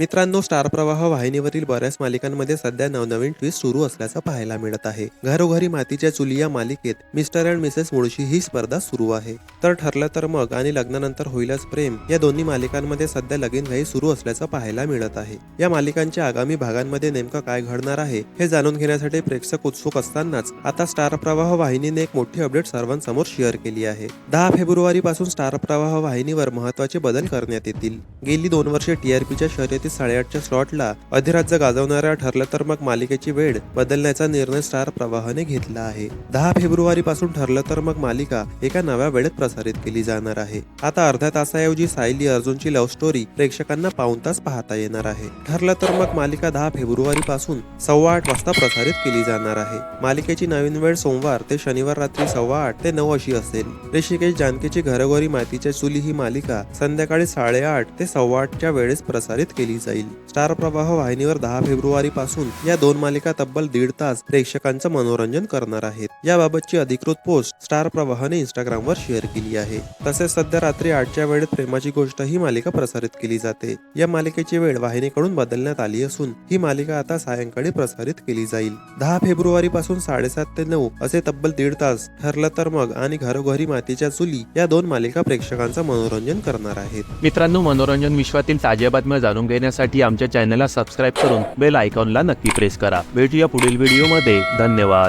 मित्रांनो स्टार प्रवाह वाहिनीवरील बऱ्याच मालिकांमध्ये सध्या नवनवीन ट्विस्ट सुरू असल्याचं पाहायला मिळत आहे. घरोघरी मातीच्या चुली या मालिकेत मिस्टर अँड मिसेस मुळशी ही स्पर्धा सुरू आहे. तर ठरलं तर मग आणि लग्नानंतर होईलच प्रेम या दोन्ही मालिकांमध्ये सध्या लगीन घाई सुरू असल्याचं पाहायला मिळत आहे. या मालिकांच्या आगामी भागांमध्ये नेमकं काय घडणार आहे हे जाणून घेण्यासाठी प्रेक्षक उत्सुक असतानाच आता स्टार प्रवाह वाहिनीने एक मोठी अपडेट सर्वांसमोर शेअर केली आहे. दहा फेब्रुवारी पासून स्टार प्रवाह वाहिनीवर महत्त्वाचे बदल करण्यात येतील. गेली दोन वर्षे टीआरपीच्या शर्यतीत साडेआठच्या स्लॉटला अधिराज्य गाजवणाऱ्या ठरलं तर मग मालिकेची वेळ बदलण्याचा निर्णय स्टार प्रवाहाने घेतला आहे. दहा फेब्रुवारी पासून ठरलं तर मग मालिका एका नव्या वेळेत प्रसारित केली जाणार आहे. आता अर्ध्या तासाऐवजी सायली अर्जुनची लव्ह स्टोरी प्रेक्षकांना पाऊन तास पाहता येणार आहे. ठरलं तर मग मालिका दहा फेब्रुवारी पासून सव्वा आठ वाजता प्रसारित केली जाणार आहे. मालिकेची नवीन वेळ सोमवार ते शनिवार रात्री सव्वा आठ ते नऊ अशी असेल. ऋषिकेश जानकीची घरोघरी मातीच्या चुली ही मालिका संध्याकाळी साडेआठ ते सव्वा आठच्या वेळेस प्रसारित केली जाईल. स्टार प्रवाह वाहिनीवर दहा फेब्रुवारी पासून या दोन मालिका तब्बल दीड तास प्रेक्षकांचं मनोरंजन करणार आहेत. याबाबतची अधिकृत पोस्ट स्टार प्रवाहने इंस्टाग्रामवर शेअर केली आहे. तसेच सध्या रात्री आठच्या वेळेत प्रेमाची गोष्ट ही मालिका प्रसारित केली जाते. या मालिकेची वेळ वाहिनीकडून बदलण्यात आली असून ही मालिका आता सायंकाळी प्रसारित केली जाईल. दहा फेब्रुवारी पासून साडेसात ते नऊ असे तब्बल दीड तास ठरलं तर मग आणि घरोघरी मातीच्या चुली या दोन मालिका प्रेक्षकांचं मनोरंजन करणार आहेत. मित्रांनो मनोरंजन विश्वातील ताज्या बातम्या जाणून घेण्यासाठी आमच्या चॅनलला सबस्क्राईब करून बेल आयकॉनला नक्की प्रेस करा. भेटूया पुढील व्हिडिओमध्ये. धन्यवाद.